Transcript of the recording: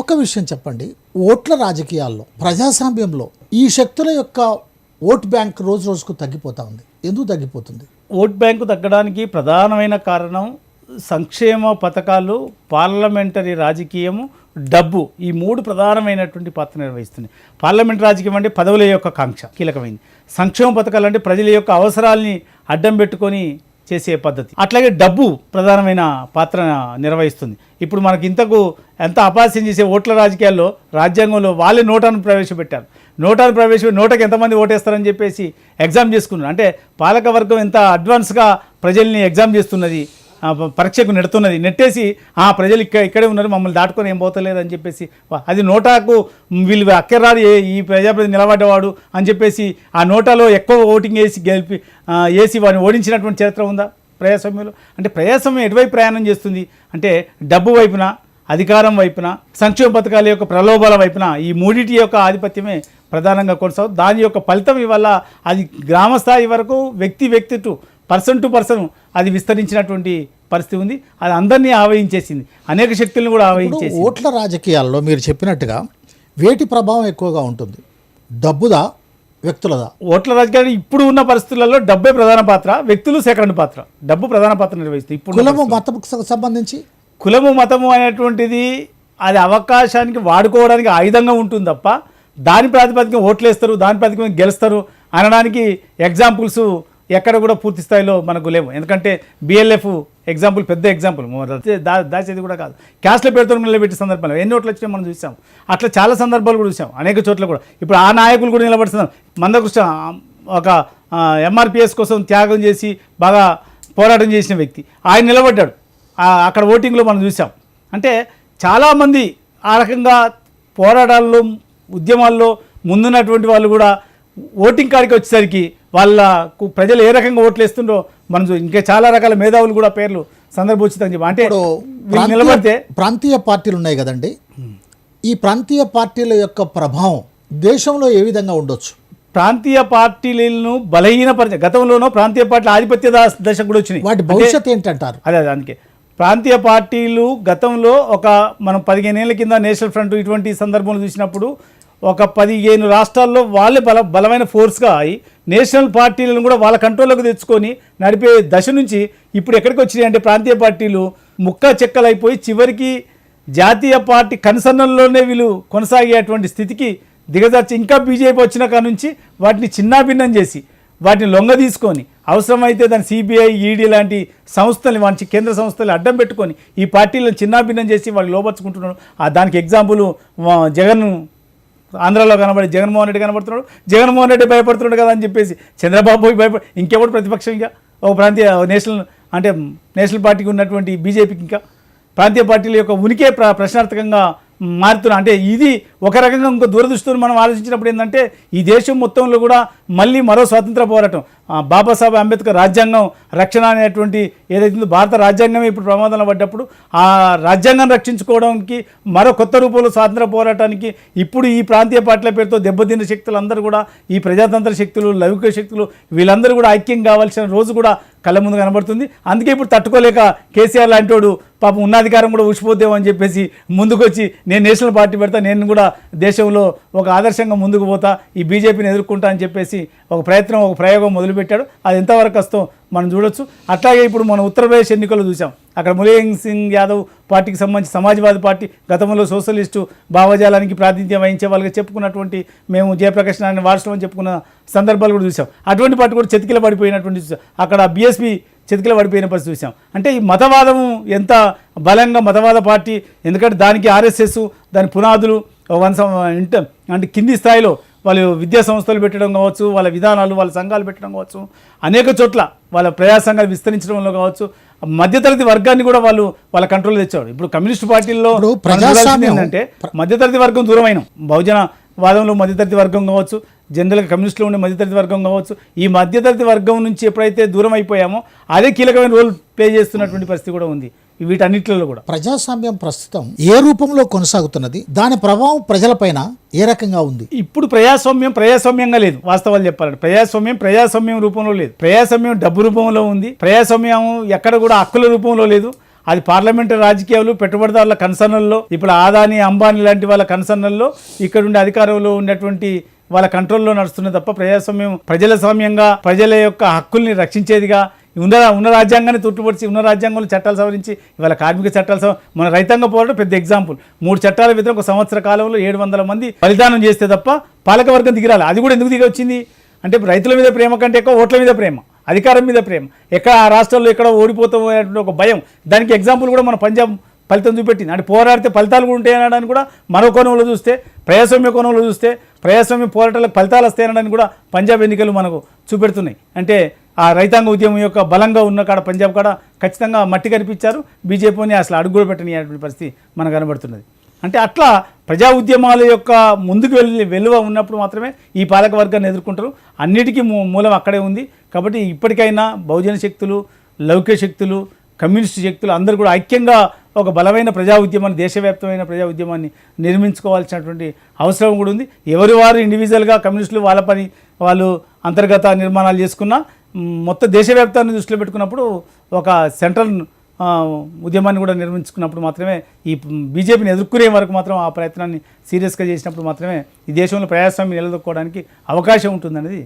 ఒక విషయం చెప్పండి. ఓట్ల రాజకీయాల్లో ప్రజాస్వామ్యంలో ఈ శక్తుల యొక్క ఓట్ బ్యాంక్ రోజు రోజుకు తగ్గిపోతా ఉంది. ఎందుకు తగ్గిపోతుంది? ఓట్ బ్యాంకు తగ్గడానికి ప్రధానమైన కారణం సంక్షేమ పథకాలు పార్లమెంటరీ రాజకీయము డబ్బు ఈ మూడు ప్రధానమైనటువంటి పాత్ర నిర్వహిస్తున్నాయి పార్లమెంట్ రాజకీయం అంటే పదవుల యొక్క కాంక్ష. కీలకమైంది. సంక్షేమ పథకాలు అంటే ప్రజల యొక్క అవసరాల్ని అడ్డం పెట్టుకొని చేసే పద్ధతి. అట్లాగే డబ్బు ప్రధానమైన పాత్ర నిర్వహిస్తుంది. ఇప్పుడు మనకి ఇంతకు ఎంత అపాస్యం చేసే ఓట్ల రాజకీయాల్లో రాజ్యాంగంలో వాళ్ళే నోటాను ప్రవేశపెట్టారు. నోటాను ప్రవేశపెట్టి నోటకి ఎంతమంది ఓటేస్తారని చెప్పేసి ఎగ్జామ్ చేసుకున్నారు. అంటే పాలకవర్గం ఎంత అడ్వాన్స్గా ప్రజల్ని ఎగ్జామ్ చేస్తున్నది పరీక్షకు నెడుతున్నది. నెట్టేసి ఆ ప్రజలు ఇక్కడ ఇక్కడే ఉన్నారు మమ్మల్ని దాటుకొని ఏం పోతలేదు అని చెప్పేసి అది నోటాకు వీళ్ళు అక్కర్రాడు ఈ ప్రజాప్రతినిధి నిలబడ్డవాడు అని చెప్పేసి ఆ నోటాలో ఎక్కువ ఓటింగ్ వేసి గెలిపి వేసి వాడిని ఓడించినటువంటి చరిత్ర ఉందా? ప్రజాస్వామ్యంలో? అంటే ప్రజాస్వామ్యం ఎటువైపు ప్రయాణం చేస్తుంది? అంటే డబ్బు వైపున అధికారం వైపున సంక్షేమ పథకాల యొక్క ప్రలోభాల వైపున ఈ మూడిటి యొక్క ఆధిపత్యమే ప్రధానంగా కొనసాగుతుంది. దాని యొక్క ఫలితం ఇవల్ల అది గ్రామ స్థాయి వరకు వ్యక్తి వ్యక్తి టు పర్సన్ టు పర్సన్ అది విస్తరించినటువంటి పరిస్థితి ఉంది. అది అందరినీ ఆవహించేసింది. అనేక శక్తులను కూడా ఇప్పుడు ఆవహించేసింది. ఓట్ల రాజకీయాల్లో మీరు చెప్పినట్టుగా వేటి ప్రభావం ఎక్కువగా ఉంటుంది? డబ్బుదా వ్యక్తులదా? ఓట్ల రాజకీయాలు ఇప్పుడు ఉన్న పరిస్థితులలో డబ్బే ప్రధాన పాత్ర వ్యక్తులు సెకండ్ పాత్ర. డబ్బు ప్రధాన పాత్ర నిర్వహిస్తుంది ఇప్పుడు కులము మతముకు సంబంధించి? కులము మతము అనేటువంటిది అది అవకాశానికి వాడుకోవడానికి ఆయుధంగా ఉంటుంది తప్ప దాని ప్రాతిపదికన ఓట్లేస్తారు దాని ప్రాతిపదికన గెలుస్తారు అనడానికి ఎగ్జాంపుల్స్ ఎక్కడ కూడా పూర్తి స్థాయిలో మనకు లేవు. ఎందుకంటే బిఎల్ఎఫ్ ఎగ్జాంపుల్ పెద్ద ఎగ్జాంపుల్ దా దాచేది కూడా కాదు. క్యాస్ట్ల పేరుతో నిలబెట్టే సందర్భంలో. ఎన్ని ఓట్లు వచ్చినాయి మనం చూసాం. అట్లా చాలా సందర్భాలు కూడా చూసాం. అనేక చోట్ల కూడా. ఇప్పుడు ఆ నాయకులు కూడా నిలబడుతున్నారు. మందకృష్ణ ఒక ఎంఆర్పిఎస్ కోసం త్యాగం చేసి బాగా పోరాటం చేసిన వ్యక్తి. ఆయన నిలబడ్డాడు. అక్కడ ఓటింగ్లో మనం చూసాం. అంటే చాలామంది ఆ రకంగా పోరాటాల్లో ఉద్యమాల్లో ముందున్నటువంటి వాళ్ళు కూడా ఓటింగ్ కాడికి వచ్చేసరికి వాళ్ళకు ప్రజలు ఏ రకంగా ఓట్లు వేస్తుండో మనం ఇంకా చాలా రకాల మేధావులు కూడా పేర్లు సందర్భోచితం చెప్పి. అంటే వీళ్ళు నిలబడితే ప్రాంతీయ- పార్టీలు ఉన్నాయి కదండి. ఈ ప్రాంతీయ పార్టీల యొక్క ప్రభావం దేశంలో ఏ విధంగా ఉండొచ్చు? ప్రాంతీయ పార్టీలను బలహీనపరిచే గతంలోనో ప్రాంతీయ పార్టీల ఆధిపత్య దశ కూడా వచ్చినాయి. వాటి భవిష్యత్ ఏంటంటారు? అదే అదే అందుకే. ప్రాంతీయ పార్టీలు గతంలో ఒక మనం పదిహేను ఏళ్ళ కింద నేషనల్ ఫ్రంట్ ఇటువంటి సందర్భంలో చూసినప్పుడు ఒక పదిహేను రాష్ట్రాల్లో వాళ్ళే బల బలమైన ఫోర్స్గా అయి నేషనల్ పార్టీలను కూడా వాళ్ళ కంట్రోల్లోకి తెచ్చుకొని నడిపే దశ నుంచి ఇప్పుడు ఎక్కడికి వచ్చినాయి అంటే ప్రాంతీయ పార్టీలు ముక్క చెక్కలైపోయి చివరికి జాతీయ పార్టీ కనుసన్నల్లోనే వీళ్ళు కొనసాగేటువంటి స్థితికి దిగజార్చి ఇంకా బీజేపీ వచ్చిన కాడ నుంచి వాటిని చిన్నాభిన్నం చేసి వాటిని లొంగ తీసుకొని అవసరమైతే దాని సిబిఐ ఈడీ లాంటి సంస్థలు వాటి కేంద్ర సంస్థలు అడ్డం పెట్టుకొని ఈ పార్టీలను చిన్నాభిన్నం చేసి వాళ్ళు లోపరుచుకుంటున్నారు ఆ దానికి ఎగ్జాంపుల్ జగన్ ఆంధ్రాలో కనబడి జగన్మోహన్ రెడ్డి కనబడుతున్నాడు జగన్మోహన్ రెడ్డి భయపడుతున్నాడు కదా అని చెప్పేసి చంద్రబాబు భయపడి ఇంకెవడు ప్రతిపక్షంగా ఒక ప్రాంతీయ నేషనల్ అంటే నేషనల్ పార్టీకి ఉన్నటువంటి బీజేపీకి ఇంకా? ప్రాంతీయ పార్టీల యొక్క ఉనికే ప్ర ప్రశ్నార్థకంగా మారుతున్నా అంటే ఇది ఒక రకంగా ఇంకో దూరదృష్టితో మనం ఆలోచించినప్పుడు ఏంటంటే ఈ దేశం మొత్తంలో కూడా మళ్ళీ మరో స్వాతంత్ర పోరాటం. బాబాసాహెబ్ అంబేద్కర్ రాజ్యాంగం రక్షణ అనేటువంటి ఏదైతుందో భారత రాజ్యాంగమే ఇప్పుడు ప్రమాదంలో పడ్డప్పుడు ఆ రాజ్యాంగాన్ని రక్షించుకోవడానికి మరో కొత్త రూపంలో స్వాతంత్ర పోరాటానికి ఇప్పుడు ఈ ప్రాంతీయ పార్టీల పేరుతో దెబ్బతిన్న శక్తులు అందరూ కూడా ఈ ప్రజాతంత్ర శక్తులు లౌకిక శక్తులు వీళ్ళందరూ కూడా ఐక్యం కావాల్సిన రోజు కూడా కళ్ళ ముందు కనబడుతుంది. అందుకే ఇప్పుడు తట్టుకోలేక కేసీఆర్ లాంటి వాడు పాపం ఉన్నధికారం కూడా ఊసిపోద్దేమో అని చెప్పేసి ముందుకొచ్చి నేను నేషనల్ పార్టీ పెడతా నేను కూడా దేశంలో ఒక ఆదర్శంగా ముందుకు పోతా ఈ బీజేపీని ఎదుర్కొంటా అని చెప్పేసి ఒక ప్రయత్నం ఒక ప్రయోగం మొదలుపెట్టాడు. అది ఎంతవరకు వస్తో మనం చూడొచ్చు. అట్లాగే ఇప్పుడు మనం ఉత్తరప్రదేశ్ ఎన్నికలు చూసాం. అక్కడ ములాయం సింగ్ యాదవ్ పార్టీకి సంబంధించి సమాజ్వాదీ పార్టీ గతంలో సోషలిస్టు భావజాలానికి ప్రాతినిధ్యం వహించే వాళ్ళకి చెప్పుకున్నటువంటి మేము జయప్రకాష్ నారాయణ వారసులు అని చెప్పుకున్న సందర్భాలు కూడా చూసాం. అటువంటి పార్టీ కూడా చెతికిల పడిపోయినటువంటి చూసాం. అక్కడ బీఎస్పీ చెతికిల పడిపోయిన పరిస్థితి చూసాం. అంటే ఈ మతవాదం ఎంత బలంగా మతవాద పార్టీ ఎందుకంటే దానికి ఆర్ఎస్ఎస్ దాని పునాదులు వన్ సం- ఇంట అంటే కింది స్థాయిలో వాళ్ళు విద్యా సంస్థలు పెట్టడం కావచ్చు వాళ్ళ విధానాలు వాళ్ళ సంఘాలు పెట్టడం కావచ్చు అనేక చోట్ల వాళ్ళ ప్రజా సంఘాలు విస్తరించడంలో కావచ్చు మధ్యతరగతి వర్గాన్ని కూడా వాళ్ళు వాళ్ళ కంట్రోల్ తెచ్చారు ఇప్పుడు కమ్యూనిస్ట్ పార్టీల్లో ఏంటంటే మధ్యతరగతి వర్గం దూరమైన. బహుజన వాదంలో మధ్యతరగతి వర్గం కావచ్చు జనరల్గా కమ్యూనిస్టులో ఉండే మధ్యతరగతి వర్గం కావచ్చు ఈ మధ్యతరగతి వర్గం నుంచి ఎప్పుడైతే దూరం అయిపోయామో అదే కీలకమైన రోల్ ప్లే చేస్తున్నటువంటి పరిస్థితి కూడా ఉంది. వీటన్నిటిలో కూడా. ప్రజాస్వామ్యం ప్రస్తుతం ఏ రూపంలో కొనసాగుతున్నది? దాని ప్రభావం ప్రజలపైన ఏ రకంగా ఉంది? ఇప్పుడు ప్రజాస్వామ్యం ప్రజాస్వామ్యంగా లేదు వాస్తవాలు చెప్పాలంటే. ప్రజాస్వామ్యం ప్రజాస్వామ్యం రూపంలో లేదు. ప్రజాస్వామ్యం డబ్బు రూపంలో ఉంది. ప్రజాస్వామ్యం ఎక్కడ కూడా హక్కుల రూపంలో లేదు. అది పార్లమెంటు రాజకీయాలు పెట్టుబడిదారుల కన్సర్నల్లో ఇప్పుడు ఆదాని అంబానీ లాంటి వాళ్ళ కన్సర్నల్లో ఇక్కడ ఉండే అధికారంలో ఉన్నటువంటి వాళ్ళ కంట్రోల్లో నడుస్తున్నది తప్ప ప్రజాస్వామ్యం ప్రజల స్వామ్యంగా ప్రజల యొక్క హక్కుల్ని రక్షించేదిగా ఉన్న ఉన్న రాజ్యాంగాన్ని తుట్టుపడిచి ఉన్న రాజ్యాంగంలో చట్టాలు సవరించి ఇవాళ కార్మిక చట్టాలు సవ మన రైతాంగ పోరాటం పెద్ద ఎగ్జాంపుల్ మూడు చట్టాల వ్యతిరేక ఒక సంవత్సర కాలంలో ఏడు వందల మంది బలిదానం చేస్తే తప్ప పాలకవర్గం దిగిరాలి. అది కూడా ఎందుకు దిగి వచ్చింది అంటే రైతుల మీద ప్రేమ కంటే ఎక్కువ ఓట్ల మీద ప్రేమ. అధికారం మీద ప్రేమ. ఎక్కడ ఆ రాష్ట్రాల్లో ఎక్కడ ఓడిపోతామనేటువంటి ఒక భయం. దానికి ఎగ్జాంపుల్ కూడా మన పంజాబ్ ఫలితం చూపెట్టింది. అంటే పోరాడితే ఫలితాలు కూడా ఉంటాయనడానికి కూడా మరో కోణంలో చూస్తే ప్రజాస్వామ్య కోణంలో చూస్తే ప్రజాస్వామ్య పోరాటాలకు ఫలితాలు వస్తాయనడానికి కూడా పంజాబ్ ఎన్నికలు మనకు చూపెడుతున్నాయి. అంటే ఆ రైతాంగ ఉద్యమం యొక్క బలంగా ఉన్న కాడ పంజాబ్ కాడ ఖచ్చితంగా మట్టి కనిపించారు. బీజేపీని అసలు అడుగు కూడా పెట్టని పరిస్థితి మనకు కనబడుతున్నది. అంటే అట్లా ప్రజా ఉద్యమాల యొక్క ముందుకు వెళ్ళి వెలువ ఉన్నప్పుడు మాత్రమే ఈ పాలక వర్గాన్ని ఎదుర్కొంటారు. అన్నిటికీ మూ- మూలం అక్కడే ఉంది. కాబట్టి ఇప్పటికైనా బహుజన శక్తులు లౌకిక శక్తులు కమ్యూనిస్ట్ శక్తులు అందరూ కూడా ఐక్యంగా ఒక బలమైన ప్రజా ఉద్యమాన్ని దేశవ్యాప్తమైన ప్రజా ఉద్యమాన్ని నిర్మించుకోవాల్సినటువంటి అవసరం కూడా ఉంది. ఎవరి వారు ఇండివిజువల్గా కమ్యూనిస్టులు వాళ్ళ పని వాళ్ళు అంతర్గత నిర్మాణాలు చేసుకున్నా మొత్తం దేశవ్యాప్తాన్ని దృష్టిలో పెట్టుకున్నప్పుడు ఒక సెంట్రల్ ఉద్యమాన్ని కూడా నిర్మించుకున్నప్పుడు మాత్రమే ఈ బీజేపీని ఎదుర్కొనే వరకు మాత్రం ఆ ప్రయత్నాన్ని సీరియస్గా చేసినప్పుడు మాత్రమే ఈ దేశంలో ప్రజాస్వామ్యం నిలదొక్కోవడానికి అవకాశం ఉంటుందనేది